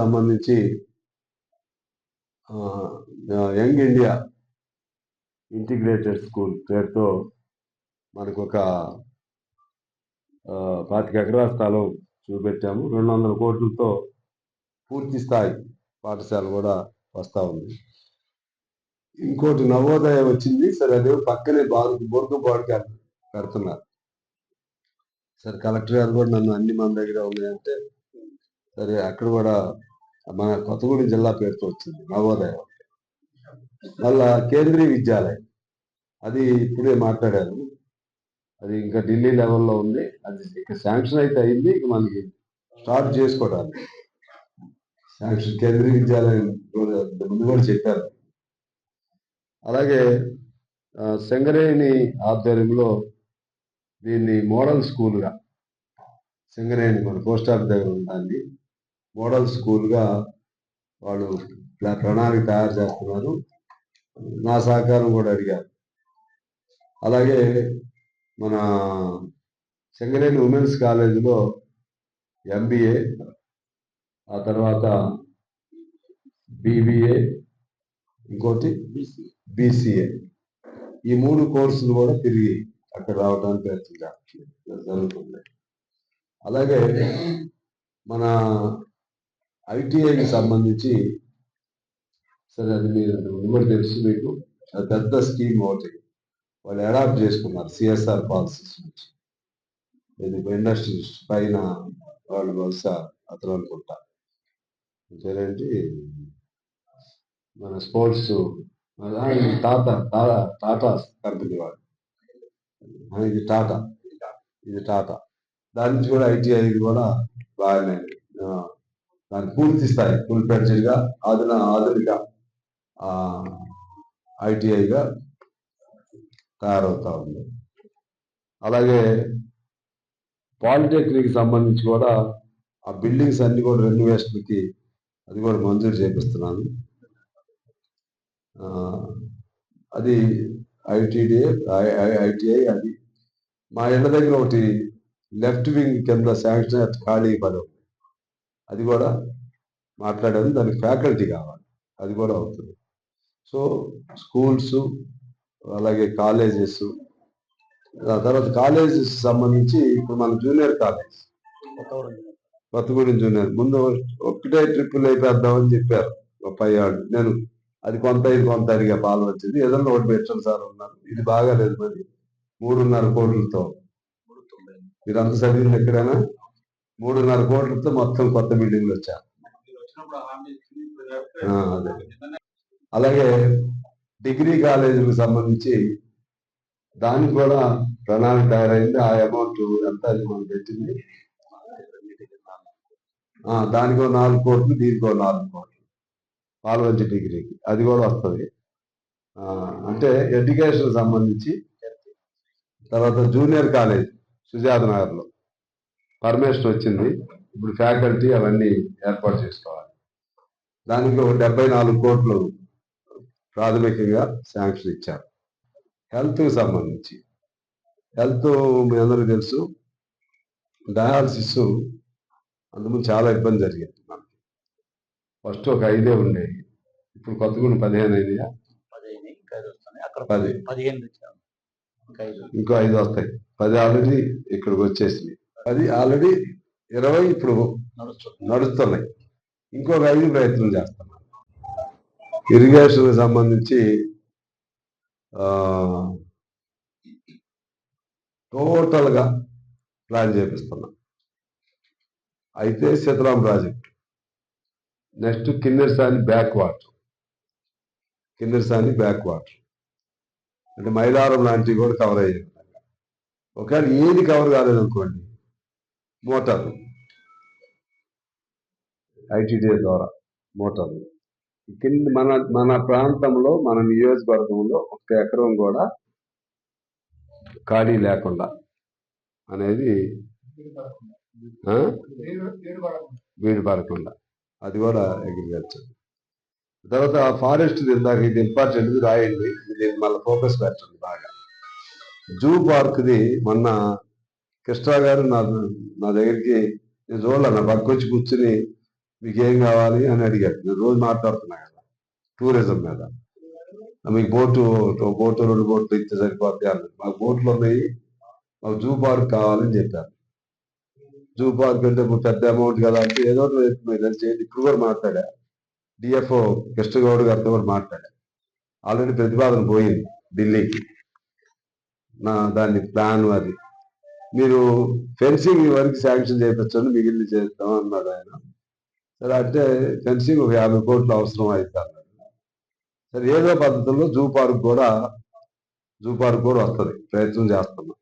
సంబంధించి young India integrated school పేరుతో మనకు ఒక పాతిక ఎకరాల స్థలం చూపెట్టాము. రెండు వందల కోట్లతో పూర్తి స్థాయి పాఠశాల కూడా వస్తూ ఉంది. ఇంకోటి నవోదయ వచ్చింది. సరే అదే పక్కనే బాగు బోర్గపాడుకి పెడుతున్నారు. సరే కలెక్టర్ గారు కూడా నన్ను అన్ని మన దగ్గర ఉన్నాయంటే సరే అక్కడ కూడా మన కొత్తగూడెం జిల్లా పేరుతో వచ్చింది నవోదయం. మళ్ళా కేంద్రీయ విద్యాలయం. అది ఇప్పుడే మాట్లాడారు. అది ఇంకా ఢిల్లీ లెవెల్లో ఉంది. అది ఇంకా శాంక్షన్ అయితే అయింది ఇక మనకి స్టార్ట్ చేసుకోవడానికి. శాంక్షన్ కేంద్రీయ విద్యాలయం ముందు కూడా చెప్పారు. అలాగే శంగరేణి ఆధ్వర్యంలో దీన్ని మోడల్ స్కూల్గా సింగరేణి మన పోస్ట్ ఆఫీస్ దగ్గర ఉండాలి. మోడల్ స్కూల్గా వాళ్ళు ప్రణాళిక తయారు చేస్తున్నారు. నా సహకారం కూడా అడిగారు. అలాగే మన సింగరేణి ఉమెన్స్ కాలేజీలో ఎంబీఏ ఆ తర్వాత బీబీఏ ఇంకోటి బీసీఏ. ఈ మూడు కోర్సులు కూడా తిరిగి అక్కడ రావడానికి ప్రయత్నం జరుగుతుంది అలాగే మన ఐటీఐకి సంబంధించి సరే అది మీరు కూడా తెలుసు మీకు. అది పెద్ద స్కీమ్ ఒకటి. వాళ్ళు అడాప్ట్ చేసుకున్నారు సిఎస్ఆర్ పాలసీస్ నుంచి. ఇది ఇండస్ట్రీస్ పైన వాళ్ళు బహుశా అతను అనుకుంటా. పేరేంటి మన స్పోర్ట్స్ టాటా టాటా టాటా కంపెనీ వాడు. ఇది టాటా. ఇది టాటా. దాని నుంచి కూడా ఐటీఐ కూడా బాగానే దాన్ని పూర్తి స్థాయి ఫుల్గా ఆధున ఆధునిక ఐటీఐగా తయారవుతా ఉంది. అలాగే పాలిటెక్నిక్ సంబంధించి కూడా ఆ బిల్డింగ్స్ అన్ని కూడా రెన్యువేషన్కి అది కూడా మంజూరు చేపిస్తున్నాను. అది ఐటీడీఏ ఐటీఐ అది. మా ఇళ్ళ దగ్గర ఒకటి లెఫ్ట్ వింగ్ కింద శాంక్షన్ ఖాళీ పదం అది కూడా మాట్లాడాను దానికి ఫ్యాకల్టీ కావాలి. అది కూడా అవుతుంది. సో స్కూల్స్ అలాగే కాలేజెస్ ఆ తర్వాత కాలేజెస్ సంబంధించి ఇప్పుడు మన జూనియర్ కాలేజ్ కొత్తగూడెం జూనియర్. ముందు ఒకటే ట్రిప్పులు అయిపోద్దామని చెప్పారు ఒక పై ఏళ్ళు నేను అది కొంత ఇది కొంత అడిగా పాలు వచ్చింది. ఏదన్నా ఒకటి పెట్టండి సార్ ఉన్నారు. ఇది బాగా లేదు మరి. మూడున్నర కోట్లతో. మీరంతా చదివింది ఎక్కడైనా మూడున్నర కోట్లతో మొత్తం కొత్త బిల్డింగ్లు వచ్చా ఆ, అదే. అలాగే డిగ్రీ కాలేజీలకు సంబంధించి దానికి కూడా ప్రణాళిక తయారైంది. ఆ అమౌంట్ ఎంత అది మనం పెట్టింది. ఆ, దానికో నాలుగు కోట్లు దీనికో నాలుగు కోట్లు. పాల్వంచి డిగ్రీకి. అది కూడా వస్తుంది. అంటే ఎడ్యుకేషన్ సంబంధించి తర్వాత జూనియర్ కాలేజ్ సుజాత నగర్లో. పర్మిషన్ వచ్చింది. ఇప్పుడు ఫ్యాకల్టీ అవన్నీ ఏర్పాటు చేసుకోవాలి. దానికి ఒక డెబ్బై నాలుగు కోట్లు ప్రాథమికంగా శాంక్షన్ ఇచ్చారు. హెల్త్కి సంబంధించి. హెల్త్ మీ అందరికీ తెలుసు. డయాలసిస్ అందుముందు చాలా ఇబ్బంది జరిగింది మనకి. ఫస్ట్ ఒక ఐదే ఉండేవి ఇప్పుడు కొత్తగూడెం పదిహేను అయినాయా? పదిహేను ఇంకా ఐదు పది. పదిహేను ఇంకో వస్తాయి. పది ఆల్రెడీ ఇక్కడికి వచ్చేసినాయి. పది ఆల్రెడీ ఇరవై ఇప్పుడు నడుస్తున్నాయి. ఇంకొక ఐదు ప్రయత్నం చేస్తున్నాం ఇరిగేషన్ సంబంధించి ఆ, total గా ప్లాన్ చేపిస్తున్నాం. అయితే Shataram project. Next Kinnerasani back water. Kinnerasani back water. అంటే మైలారం లాంటివి కూడా కవర్ అయ్యాయి. ఒకవేళ ఏది కవర్ కాలేదనుకోండి మోటార్లు. ఐటీడీఏ ద్వారా మోటార్లు. కింద మన మన ప్రాంతంలో మన నియోజకవర్గంలో ఒక ఎకరం కూడా ఖాళీ లేకుండా అనేది వీడు పడకుండా అది కూడా అగ్రికల్చర్. తర్వాత ఫారెస్ట్ ఇందాక ఇది ఇంపార్టెంట్ రాయండి? ఇది మళ్ళీ ఫోకస్ పెట్టండి బాగా. జూ పార్క్ది మొన్న కృష్ణ గారు నా నా దగ్గరికి నేను చూడాల నా పక్క వచ్చి కూర్చుని మీకు ఏం కావాలి అని అడిగాడు నేను రోజు మాట్లాడుతున్నా కదా టూరిజం మీద. మీకు బోటు బోటు రెండు బోట్లు ఇస్తే సరిపోతాయి అన్నారు. మాకు బోట్లు ఉన్నాయి మాకు జూ పార్క్ కావాలని చెప్పారు. జూ పార్క్ అంటే పెద్ద అమౌంట్ కదా అంటే ఏదో మీరు చేయండి. ఇప్పుడు కూడా మాట్లాడా? డిఎఫ్ఓ కృష్ణగౌడ్ గారితో కూడా మాట్లాడా? ఆల్రెడీ ప్రతిపాదన పోయింది ఢిల్లీకి. నా దాన్ని ప్లాన్ అది. మీరు ఫెన్సింగ్ వరకు శాంక్షన్ చేయించండి మిగిలిన చేస్తాం అన్నాడు ఆయన. సరే అంటే ఫెన్సింగ్ ఒక యాభై కోట్లు అవసరం అవుతుంది అన్నాడు. సరే ఏదో పద్ధతుల్లో జూ పార్క్ కూడా జూ పార్క్ కూడా వస్తుంది ప్రయత్నం చేస్తున్నాం.